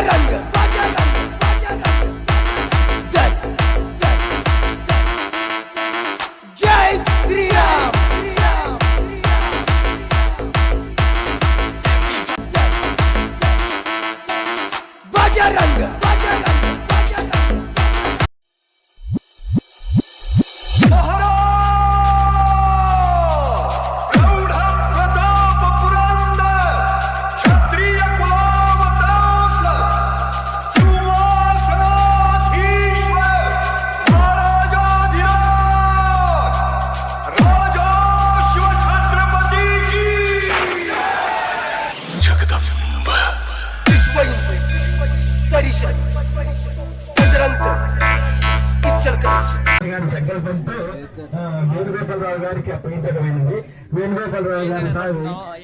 இறங்கு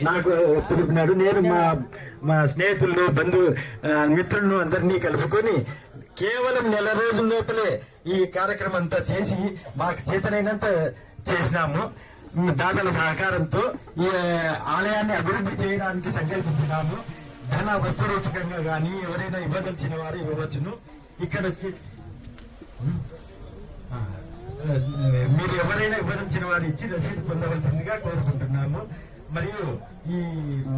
నాకు తెలిపినాడు నేను మా మా స్నేహితులను బంధు మిత్రులను అందరినీ కలుపుకొని కేవలం నెల రోజుల లోపలే ఈ కార్యక్రమం అంతా చేసి మాకు చేతనైనంత చేసినాము. దాతల సహకారంతో ఈ ఆలయాన్ని అభివృద్ధి చేయడానికి సంకల్పించినాము. ధన వస్తు కానీ ఎవరైనా ఇవ్వదలిచిన వారు ఇవ్వవచ్చును. ఇక్కడ మీరు ఎవరైనా ఇవ్వదలిచిన వారు ఇచ్చి రసీదు పొందవలసిందిగా కోరుకుంటున్నాము. మరియు ఈ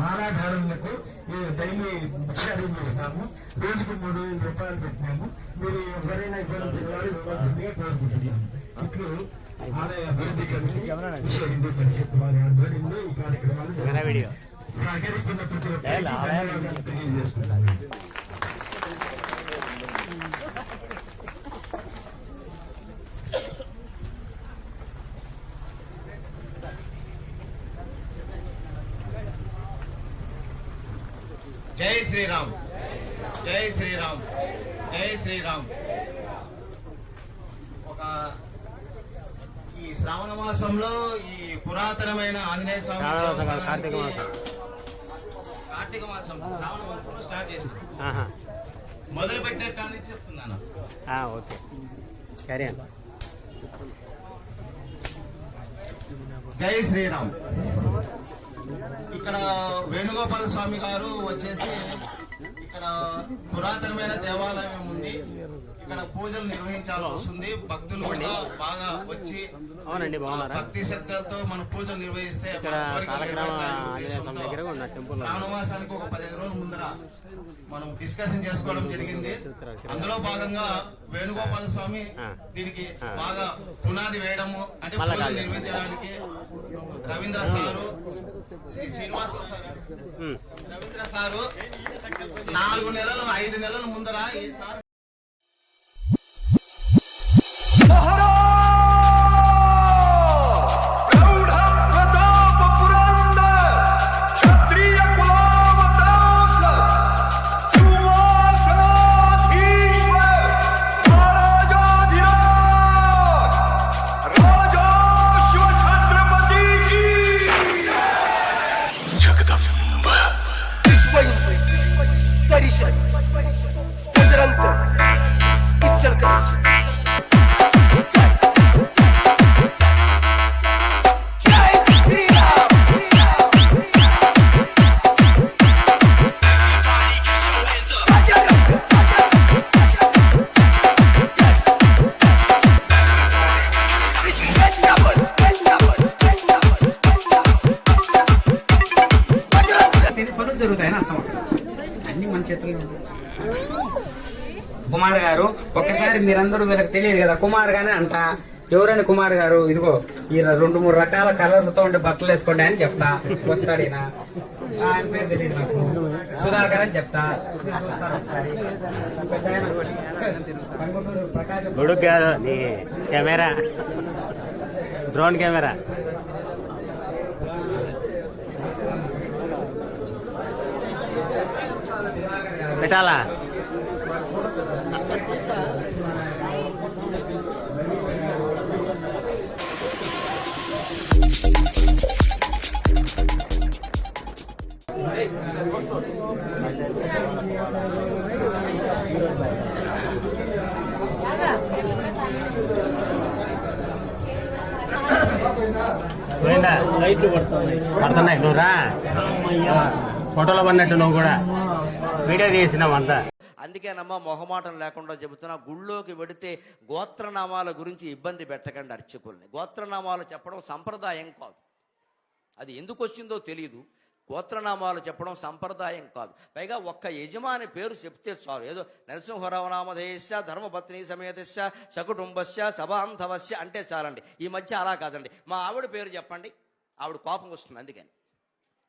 మాలాధారులకు ఈ డైలీ భిక్షాటం చేసినాము రోజుకు మూడు వేల రూపాయలు పెట్టినాము. మీరు ఎవరైనా ఇవ్వదలిచిన వారు ఇవ్వవలసిందిగా కోరుకుంటున్నాము. ఇప్పుడు ఆలయ అభివృద్ధి కమిటీ విశ్వ హిందూ పరిషత్ వారి ఆధ్వర్యంలో ఈ కార్యక్రమాలు. సహకరిస్తున్న ప్రతి ఒక్కరికి ధన్యవాదాలు తెలియజేస్తున్నాను జై శ్రీరామ్ జై శ్రీరామ్ జై శ్రీరామ్ ఒక ఈ శ్రావణ మాసంలో ఈ పురాతనమైన ఆంజనేయ స్వామి కార్తీక మాసం. కార్తీక మాసం శ్రావణ మాసంలో స్టార్ట్ చేసిన. మొదలు పెట్టే కాడి నుంచి చెప్తున్నాను. ఓకే. సరే జై శ్రీరామ్. ఇక్కడ వేణుగోపాల స్వామి గారు వచ్చేసి ఇక్కడ పురాతనమైన దేవాలయం ఉంది. ఇక్కడ పూజలు నిర్వహించాల్సి వస్తుంది భక్తులు కూడా బాగా వచ్చి అవునండి బాగున్నారా భక్తి శ్రద్ధలతో మన పూజలు నిర్వహిస్తే శ్రావణమాసానికి ఒక పదిహేను రోజుల ముందర మనం డిస్కషన్ చేసుకోవడం జరిగింది అందులో భాగంగా వేణుగోపాల స్వామి. దీనికి. బాగా పునాది వేయడము అంటే పూజలు. నిర్వహించడానికి రవీంద్ర సారు శ్రీనివాస. రవీంద్ర సారు నాలుగు నెలలు ఐదు నెలల ముందర ఈ సార్ అందరూ వీళ్ళకి తెలియదు కదా కుమార్ గానే అంట. ఎవరని కుమార్ గారు? ఇదిగో ఈ రెండు మూడు రకాల కలర్లతో ఉండే బట్టలు వేసుకోండి అని చెప్తా. వస్తాడు ఈయన. ఆయన పేరు తెలియదు నాకు. సుధాకర్ అని చెప్తా. చూస్తారు ఒకసారి. ప్రకాశం. కాదు నీ కెమెరా. Drone camera. పెట్టాలా? లైట్లు పడుతున్నాయి. పడుతున్నాయి. ఫోటోలో పడినట్టు నువ్వు కూడా. వీడియో తీసినావు అంతా. అందుకేనమ్మా మొహమాటం లేకుండా చెబుతున్నా గుళ్ళోకి వెడితే గోత్రనామాల గురించి ఇబ్బంది పెట్టకండి అర్చకుల్ని. గోత్రనామాలు చెప్పడం సంప్రదాయం కాదు. అది ఎందుకు వచ్చిందో తెలియదు గోత్రనామాలు చెప్పడం సంప్రదాయం కాదు. పైగా ఒక్క యజమాని పేరు చెప్తే చాలు. ఏదో నరసింహరావనామధేయస్య ధర్మపత్ని సమేతస్య సకుటుంబస్య సభాంధవస్య అంటే చాలండి. ఈ మధ్య అలా కాదండి. మా ఆవిడ పేరు చెప్పండి. ఆవిడ కోపం వస్తుంది అందుకని.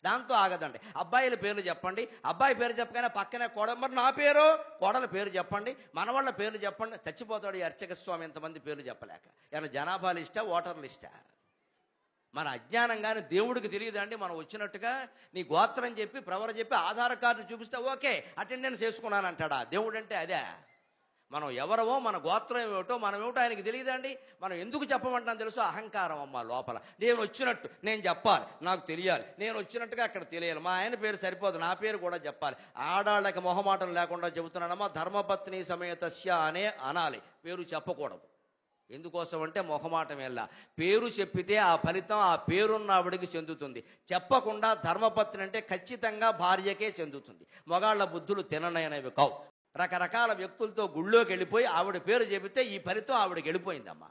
దాంతో ఆగదండి. అబ్బాయిల పేర్లు చెప్పండి. అబ్బాయి పేరు చెప్పగానే పక్కనే కోడ మరి నా పేరు? కోడల పేరు చెప్పండి. మనవాళ్ళ పేర్లు చెప్పండి. చచ్చిపోతాడు ఈ అర్చక స్వామి ఎంతమంది పేర్లు చెప్పలేక. ఏమైనా జనాభా లిస్టా ఓటర్ లిస్టా? మన అజ్ఞానంగానే దేవుడికి తెలియదండి. మనం వచ్చినట్టుగా నీ గోత్రం చెప్పి ప్రవర చెప్పి ఆధార్ కార్డు చూపిస్తే ఓకే అటెండెన్స్ చేసుకున్నాను అంటాడా దేవుడు అంటే అదే. మనం ఎవరవో మన గోత్రం ఏమిటో మనం ఏమిటో ఆయనకి తెలియదండి. మనం ఎందుకు చెప్పమంటాం తెలుసు? అహంకారం అమ్మ లోపల. నేను వచ్చినట్టు నేను చెప్పాలి నాకు తెలియాలి. నేను వచ్చినట్టుగా అక్కడ తెలియాలి. మా ఆయన పేరు సరిపోదు నా పేరు కూడా చెప్పాలి. ఆడాళ్ళకి మొహమాటం లేకుండా చెబుతున్నానమ్మా ధర్మపత్ని సమేతస్య అనే అనాలి. పేరు చెప్పకూడదు. ఎందుకోసం అంటే మొహమాటం పేరు చెప్పితే ఆ ఫలితం ఆ పేరున్న ఆవిడికి చెందుతుంది. చెప్పకుండా ధర్మపత్ని అంటే ఖచ్చితంగా భార్యకే చెందుతుంది. మొగాళ్ళ బుద్ధులు తిననైనవి కావు. రకరకాల వ్యక్తులతో గుళ్ళోకి వెళ్ళిపోయి ఆవిడ పేరు చెబితే ఈ ఫలితం ఆవిడకి వెళ్ళిపోయిందమ్మా.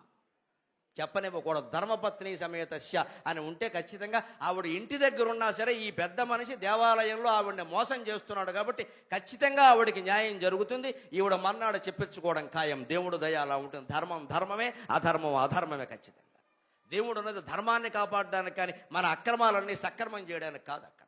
చెప్పనివ్వకూడదు. ధర్మపత్ని సమేతస్య అని ఉంటే ఖచ్చితంగా ఆవిడ ఇంటి దగ్గర ఉన్నా సరే ఈ పెద్ద మనిషి దేవాలయంలో ఆవిడని మోసం చేస్తున్నాడు కాబట్టి ఖచ్చితంగా ఆవిడకి న్యాయం జరుగుతుంది. ఈవిడ మన్నాడు చెప్పించుకోవడం ఖాయం. దేవుడు దయ అలా ఉంటుంది. ధర్మం ధర్మమే అధర్మం అధర్మమే ఖచ్చితంగా. దేవుడు అనేది ధర్మాన్ని కాపాడడానికి కానీ మన అక్రమాలన్నీ సక్రమం చేయడానికి కాదు అక్కడ.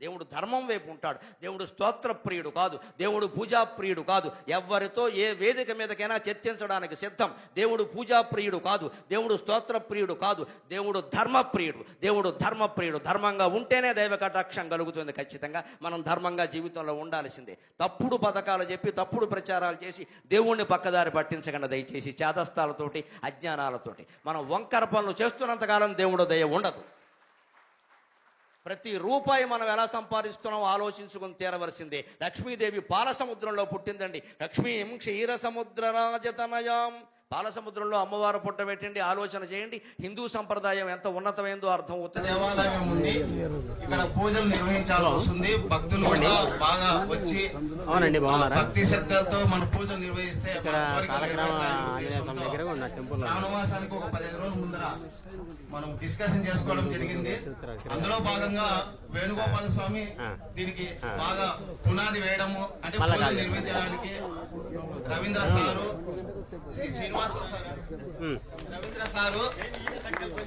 దేవుడు ధర్మం వైపు ఉంటాడు. దేవుడు స్తోత్ర ప్రియుడు కాదు. దేవుడు పూజా ప్రియుడు కాదు. ఎవరితో ఏ వేదిక మీదకైనా చర్చించడానికి సిద్ధం. దేవుడు పూజా ప్రియుడు కాదు. దేవుడు స్తోత్ర ప్రియుడు కాదు. దేవుడు ధర్మప్రియుడు దేవుడు ధర్మప్రియుడు ధర్మంగా ఉంటేనే దైవ కటాక్షం కలుగుతుంది ఖచ్చితంగా. మనం ధర్మంగా జీవితంలో ఉండాల్సిందే. తప్పుడు పథకాలు చెప్పి తప్పుడు ప్రచారాలు చేసి దేవుణ్ణి పక్కదారి పట్టించకుండా దయచేసి. చేతస్థాలతోటి అజ్ఞానాలతోటి. మనం వంకర పనులు చేస్తున్నంతకాలం దేవుడు దయ ఉండదు. ప్రతి రూపాయి మనం ఎలా సంపాదిస్తున్నామో ఆలోచించుకుని తీరవలసిందే. లక్ష్మీదేవి పాల సముద్రంలో పుట్టిందండి. లక్ష్మీం క్షీర సముద్ర రాజతనయాం. పాల సముద్రంలో అమ్మవారు పుట్ట పెట్టండి ఆలోచన చేయండి. హిందూ సంప్రదాయం ఎంత ఉన్నతమైందో అర్థం అవుతుంది. దేవాలయం ఉంది. ఇక్కడ పూజలు నిర్వహించాల్సి వస్తుంది. భక్తులు కూడా బాగా వచ్చి అవునండి బాగున్నారా? భక్తి శ్రద్ధలతో మన పూజలు నిర్వహిస్తే ఇక్కడ ఆంజనేయ స్వామి దగ్గర ఉన్న టెంపుల్ ఒక పదిహేను రోజుల ముందర మనం డిస్కషన్ చేసుకోవడం జరిగింది అందులో భాగంగా వేణుగోపాల స్వామి. దీనికి. బాగా పునాది వేయడము అంటే పూజలు కాదు. నిర్వహించడానికి రవీంద్ర సారు శ్రీనివాస. రవీంద్ర సారు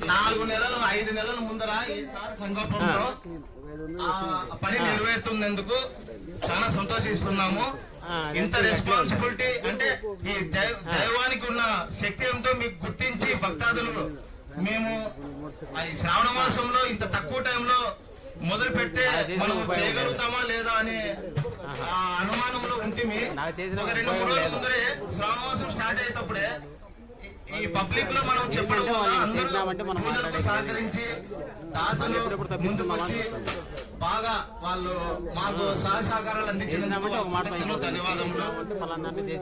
నాలుగు నెలలు ఐదు నెలల ముందర ఈ సార్ సంకల్పంతో పని నెరవేరుతున్నందుకు చాలా సంతోషిస్తున్నాము ఇంత రెస్పాన్సిబిలిటీ అంటే ఈ దైవ- దైవానికి ఉన్న శక్తి ఏమిటో మీకు గుర్తించి భక్తాదులు మేము ఈ శ్రావణ మాసంలో ఇంత తక్కువ టైంలో మొదలు పెడితే మనం చేయగలుగుతామా లేదా అనే ఆ అనుమానంలో ఉంటుంది చేసిన ఒక రెండు మూడు రోజుల. ముందరే శ్రావణ మాసం స్టార్ట్ అయ్యేటప్పుడే ఈ- పబ్లిక్లో మనం చెప్పడం వల్ల అందరూ. సహకరించి ఎప్పుడెప్పుడు ముందుకు వచ్చి బాగా వాళ్ళు మాకు సహాయ సహకారాలు అందించినందుకు ధన్యవాదములు.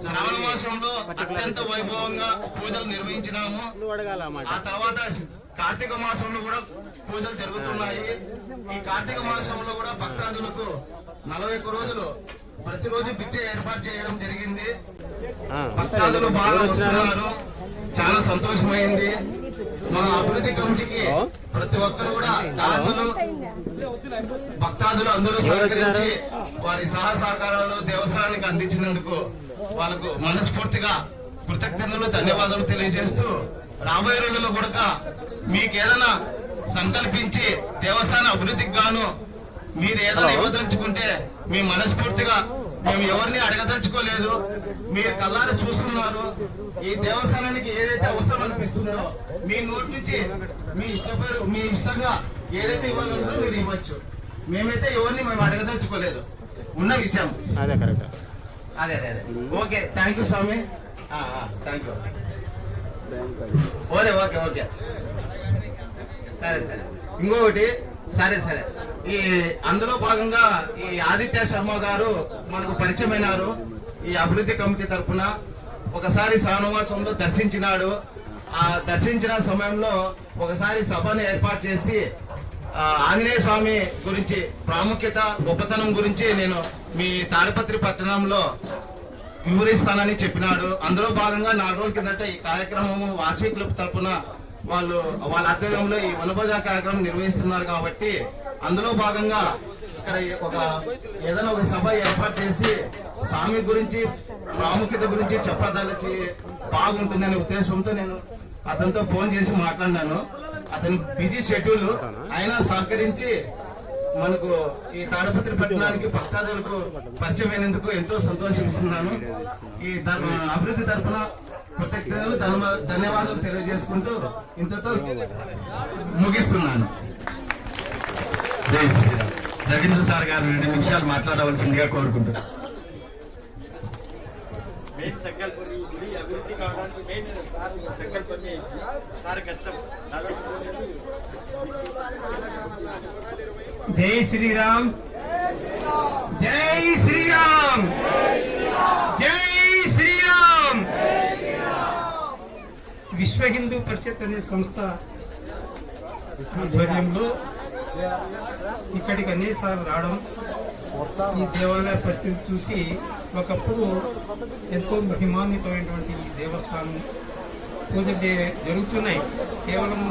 శ్రావణ మాసంలో అత్యంత వైభవంగా పూజలు నిర్వహించినాము. ఆ తర్వాత కార్తీక మాసంలో కూడా పూజలు జరుగుతున్నాయి. ఈ కార్తీక మాసంలో కూడా భక్తాదులకు నలభై ఒక్క రోజులు ప్రతిరోజు భిక్ష ఏర్పాటు చేయడం జరిగింది. భక్తాదులు బాగా? వస్తున్నారు. చాలా సంతోషమైంది. మన అభివృద్ధి కమిటీకి హలో? ప్రతి ఒక్కరు కూడా దాతలు భక్తాదులు అందరూ సహకరించి వారి సహా సహకారాలు దేవస్థానానికి అందించినందుకు వాళ్ళకు మనస్ఫూర్తిగా కృతజ్ఞతలు ధన్యవాదాలు తెలియజేస్తూ రాబోయే రోజుల్లో కూడా మీకు ఏదైనా సంకల్పించి దేవస్థాన అభివృద్ధికి గాను మీరు ఏదైనా ఇవ్వదలుచుకుంటే మీ మనస్ఫూర్తిగా మేము ఎవరిని అడగదలుచుకోలేదు. మీరు కల్లారా చూస్తున్నారు. ఈ దేవస్థానానికి ఏదైతే అవసరం అనిపిస్తుందో మీ నోటి నుంచి మీ ఇష్ట పేరు మీ ఇష్టంగా ఏదైతే ఇవ్వాలనుకుందో మీరు ఇవ్వచ్చు. మేమైతే ఎవరిని మేము అడగదలుచుకోలేదు. ఉన్న విషయం. అదే కరెక్ట్. అదే అదే అదే. Okay thank you Swamy. Thank you okay okay okay. సరే సరే. ఇంకొకటి. సరే సరే. ఈ అందులో భాగంగా ఈ ఆదిత్య శర్మ గారు మనకు పరిచయమైనారు. ఈ అభివృద్ధి కమిటీ తరఫున ఒకసారి శ్రావణవాసంలో దర్శించినాడు. ఆ దర్శించిన సమయంలో ఒకసారి సభను ఏర్పాటు చేసి ఆంజనేయ స్వామి గురించి ప్రాముఖ్యత గొప్పతనం గురించి నేను మీ తాడిపత్రి పట్టణంలో వివరిస్తానని చెప్పినాడు. అందులో భాగంగా నాలుగు రోజుల కిందట ఈ కార్యక్రమము వాసవి క్లబ్ తరపున వాళ్ళు వాళ్ళ ఆధ్వర్యంలో ఈ వనభోజన కార్యక్రమం నిర్వహిస్తున్నారు కాబట్టి అందులో భాగంగా ఇక్కడ ఒక ఏదైనా ఒక సభ ఏర్పాటు చేసి స్వామి గురించి ప్రాముఖ్యత గురించి చెప్పదలిచి బాగుంటుందనే ఉద్దేశంతో నేను అతనితో ఫోన్ చేసి మాట్లాడినాను. అతని బిజీ షెడ్యూల్ అయినా సహకరించి మనకు ఈ తాడపత్రి పట్టణానికి భక్తాదులకు పరిచయమైనందుకు ఎంతో సంతోషం ఇస్తున్నాను ఈ అభివృద్ధి తరఫున కృతజ్ఞతలు ధన్యవా- ధన్యవాదాలు తెలియజేసుకుంటూ ఇంతతో ముగిస్తున్నాను. జై శ్రీరామ్. రవీంద్ర సార్ గారు రెండు నిమిషాలు మాట్లాడవలసిందిగా కోరుకుంటున్నాను జై శ్రీరామ్. జై శ్రీరామ్. విశ్వ హిందూ పరిషత్ అనే సంస్థ ఆధ్వర్యంలో ఇక్కడికి అనేసార్లు రావడం ఈ దేవాలయ పరిస్థితి చూసి ఒకప్పుడు ఎంతో మహిమాన్వితమైనటువంటి ఈ దేవస్థానం పూజలు జరుగుతున్నాయి. కేవలం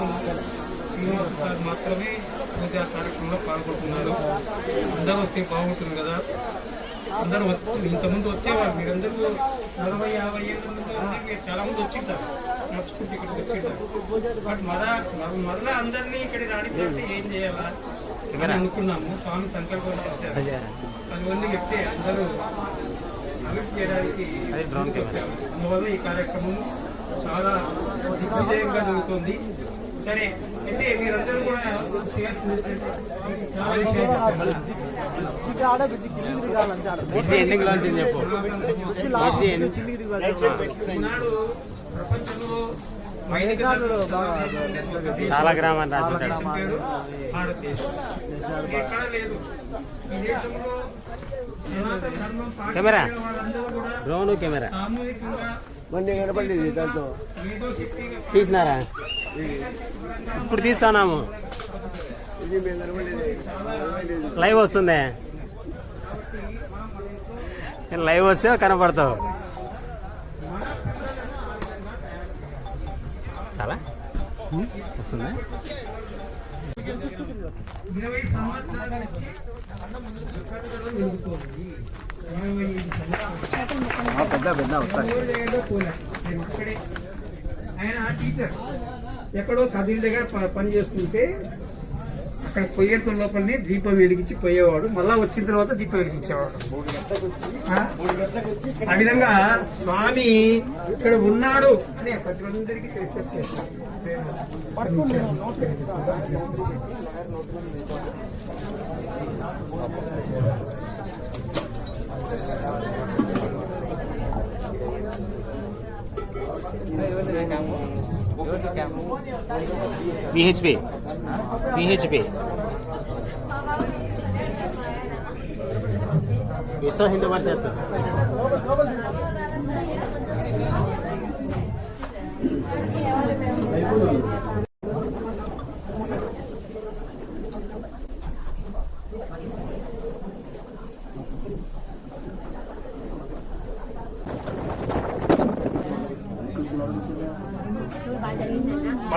శ్రీనివాస సార్ మాత్రమే పూజా కార్యక్రమంలో పాల్గొంటున్నారు. అందరూ వస్తే బాగుంటుంది కదా. అందరూ వచ్చి ఇంతకుముందు వచ్చేవారు. మీరందరూ నలభై యాభై ఏళ్ళ ముందు అందరూ చాలా మంది వచ్చింటారు. నడుచుకుంటూ ఇక్కడికి వచ్చింటారు బట్ మరలా మరి మరలా అందరినీ ఇక్కడికి రాణించాలంటే ఏం చేయాలా అని అనుకున్నాము. స్వామి సంకల్పం చేశారు. అందువల్ల చెప్తే అందరూ అభివృద్ధి చేయడానికి అందువల్ల ఈ కార్యక్రమం చాలా దిగ్విజయంగా జరుగుతుంది. సరే అయితే మీరందరూ కూడా చాలా ఎండింగ్ లాంచ్ చెప్పు? ప్రపంచంలో చాలా గ్రామాన్ని భారతదేశం ఎక్కడ లేదు. ఈ దేశంలో కెమెరా. Drone camera. సామూహికంగా ఏదో శక్తిగా తీసినారా? ఇప్పుడు తీస్తున్నాము లైవ్ వస్తుంది? లైవ్ వస్తే కనపడతావు. చాలా? వస్తుందా? ఇరవై సంవత్సరాల నుంచి కథలో జరుగుతోంది ఇరవై ఐదు సంవత్సరాలు ఊరు ఏదో పూలే. నేను ఇక్కడే ఆయన టీచర్ ఎక్కడో కదిరి దగ్గర పని చేస్తుంటే అక్కడ పొయ్యేతుల లోపలనే దీపం వెలిగించి పోయేవాడు. మళ్ళా వచ్చిన తర్వాత దీపం వెలిగించేవాడు. ఆ? విధంగా స్వామి ఇక్కడ ఉన్నాడు అని ప్రజలందరికీ తెలిసి పిహెచ్పి పిహెచ్పి విశ్వ హిందూ పరిషత్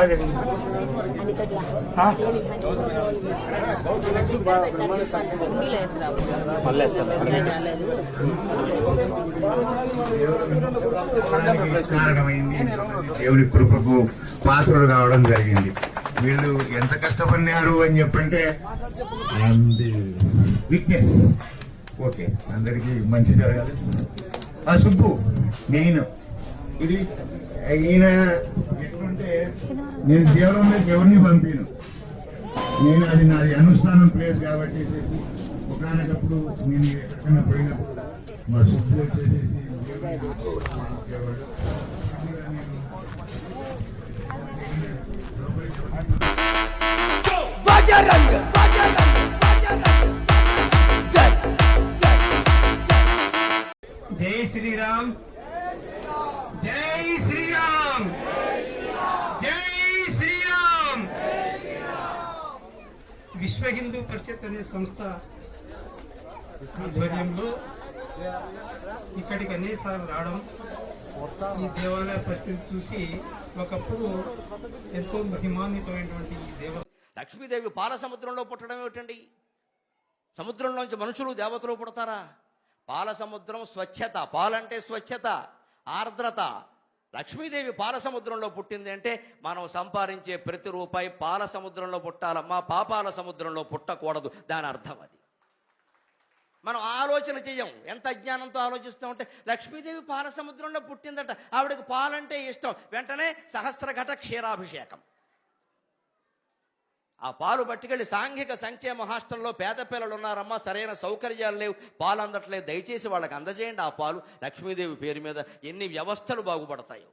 మళ్ళీ కారణమైంది దేవుడి కృపకు పాత్రలు కావడం జరిగింది. వీళ్ళు ఎంత కష్టపడినారు అని చెప్పంటే విట్నెస్ ఓకే అందరికీ మంచి జరగాలి. ఆ సుబ్బు నేను ఇది ఈయన ఎట్లుంటే నేను దేవరంలోకి ఎవరిని పంపాను. నేను అది నాది అనుష్ఠానం ప్లేస్ కాబట్టి ఒకనకప్పుడు నేను ఎక్కడికైనా పోయినప్పుడు మా సుబ్బు వచ్చేసేసి దేవుడిని సంస్థ ఆధ్వర్యంలో ఇక్కడికి అనేసార్లు రావడం ఈ దేవాలయ పరిస్థితి చూసి ఒకప్పుడు ఎంతో మహిమాన్వితమైనటువంటి ఈ దేవ లక్ష్మీదేవి పాల సముద్రంలో పుట్టడం ఏమిటండి? సముద్రంలోంచి మనుషులు దేవతలు పుడతారా? పాల సముద్రం స్వచ్ఛత పాలంటే స్వచ్ఛత ఆర్ద్రత లక్ష్మీదేవి పాలసముద్రంలో పుట్టింది అంటే మనం సంపాదించే ప్రతి రూపాయి పాల సముద్రంలో పుట్టాలమ్మా పాపాల సముద్రంలో పుట్టకూడదు. దాని అర్థం అది. మనం ఆలోచన చెయ్యం. ఎంత అజ్ఞానంతో ఆలోచిస్తామంటే లక్ష్మీదేవి పాల సముద్రంలో పుట్టిందట. ఆవిడకి పాలంటే ఇష్టం. వెంటనే సహస్రఘట క్షీరాభిషేకం. ఆ పాలు పట్టుకెళ్ళి సాంఘిక సంక్షేమ హాస్టల్లో పేద పిల్లలు ఉన్నారమ్మా సరైన సౌకర్యాలు లేవు. పాలు అందట్లేదు. దయచేసి వాళ్ళకి అందజేయండి ఆ పాలు. లక్ష్మీదేవి పేరు మీద ఎన్ని వ్యవస్థలు బాగుపడతాయో.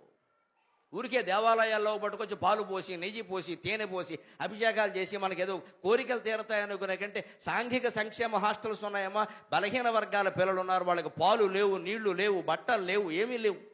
ఊరికే దేవాలయాల్లో పట్టుకొచ్చి పాలు పోసి నెయ్యి పోసి తేనె పోసి అభిషేకాలు చేసి మనకి ఏదో కోరికలు తీరతాయనుకునే కంటే సాంఘిక సంక్షేమ హాస్టల్స్ ఉన్నాయమ్మా. బలహీన వర్గాల పిల్లలు ఉన్నారు వాళ్ళకి పాలు లేవు నీళ్ళు లేవు బట్టలు లేవు ఏమీ లేవు.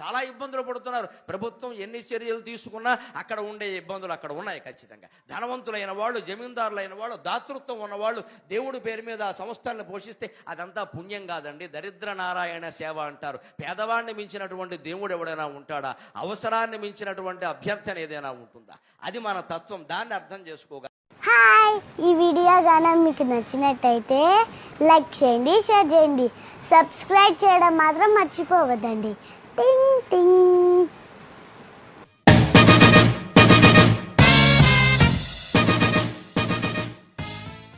చాలా ఇబ్బందులు పడుతున్నారు. ప్రభుత్వం ఎన్ని చర్యలు తీసుకున్నా అక్కడ ఉండే ఇబ్బందులు అక్కడ ఉన్నాయి ఖచ్చితంగా. ధనవంతులైన వాళ్ళు జమీందారులైన వాళ్ళు దాతృత్వం ఉన్నవాళ్ళు దేవుడి పేరు మీద ఆ సంస్థలను పోషిస్తే అదంతా పుణ్యం కాదండి. దరిద్ర నారాయణ సేవ అంటారు. పేదవాడిని మించినటువంటి దేవుడు ఎవడైనా ఉంటాడా? అవసరాన్ని మించినటువంటి అభ్యర్థన ఏదైనా ఉంటుందా? అది మన తత్వం. దాన్ని అర్థం చేసుకోగల హాయ్! ఈ వీడియో గానం మీకు నచ్చినట్టయితే లైక్ చేయండి షేర్ చేయండి. సబ్స్క్రైబ్ చేయడం మాత్రం మర్చిపోవద్దండి. 叮叮